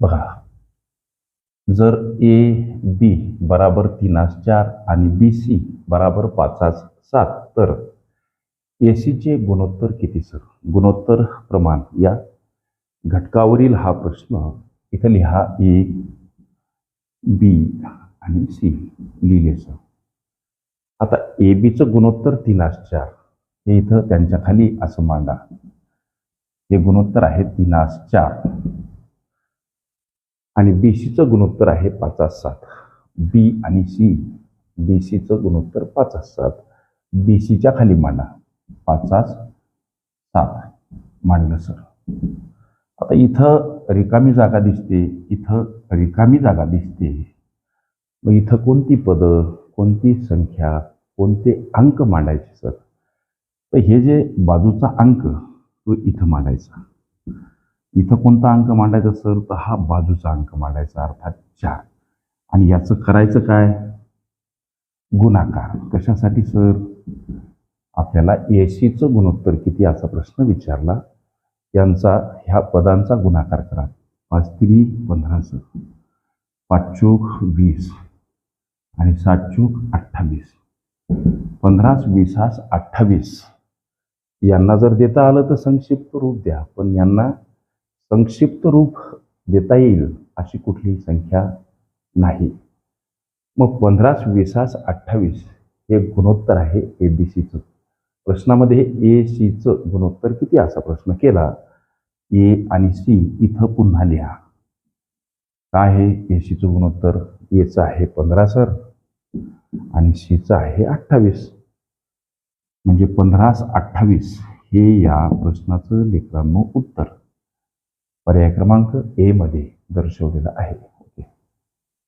बघा. जर A B बराबर तीनास चार आणि बी सी बराबर पाचास सात तर ए सीचे गुणोत्तर किती सर गुणोत्तर प्रमाण या घटकावरील हा प्रश्न इथं लिहा. ए बी आणि सी लिहिले सर आता ए बीचं गुणोत्तर तीनास चार. हे इथं त्यांच्या खाली असं मांडा. हे गुणोत्तर आहे तीनास चार. आणि बी सीचं गुणोत्तर आहे पाचास सात. बी आणि सी बी सीचं गुणोत्तर पाचास सात. बी सीच्या खाली मांडा. पाचास सात. मांडलं सर. आता इथं रिकामी जागा दिसते इथं रिकामी जागा दिसते. मग इथं कोणती पदं कोणती संख्या कोणते अंक मांडायचे सर? तर हे जे बाजूचा अंक तो इथं मांडायचा. इथं कोणता अंक मांडायचा सर? तर हा बाजूचा अंक मांडायचा अर्थात चार. आणि याचं करायचं काय? गुणाकार. कशासाठी सर? आपल्याला एसीचं गुणोत्तर किती असा प्रश्न विचारला? यांचा ह्या पदांचा गुणाकार करा. पाच तिरी पंधरा सर. पाच चोक वीस. आणि सात चोक अठ्ठावीस. पंधरास वीसास अठ्ठावीस. यांना जर देता आलं तर संक्षिप्त रूप द्या. पण यांना संक्षिप्त रूप देता येईल अशी कुठलीही संख्या नाही. मग पंधरास वीसास अठ्ठावीस हे गुणोत्तर आहे ए बी सीचं प्रश्नामध्ये ए सीचं गुणोत्तर किती असा प्रश्न केला? ए आणि सी इथं पुन्हा लिहा. काय आहे? ए सीचं गुणोत्तर एचं आहे पंधरा सर आणि सीचं आहे अठ्ठावीस. म्हणजे पंधरास अठ्ठावीस हे या प्रश्नाचं लेकरांनो उत्तर. पर्याय क्रमांक ए मध्ये आहे.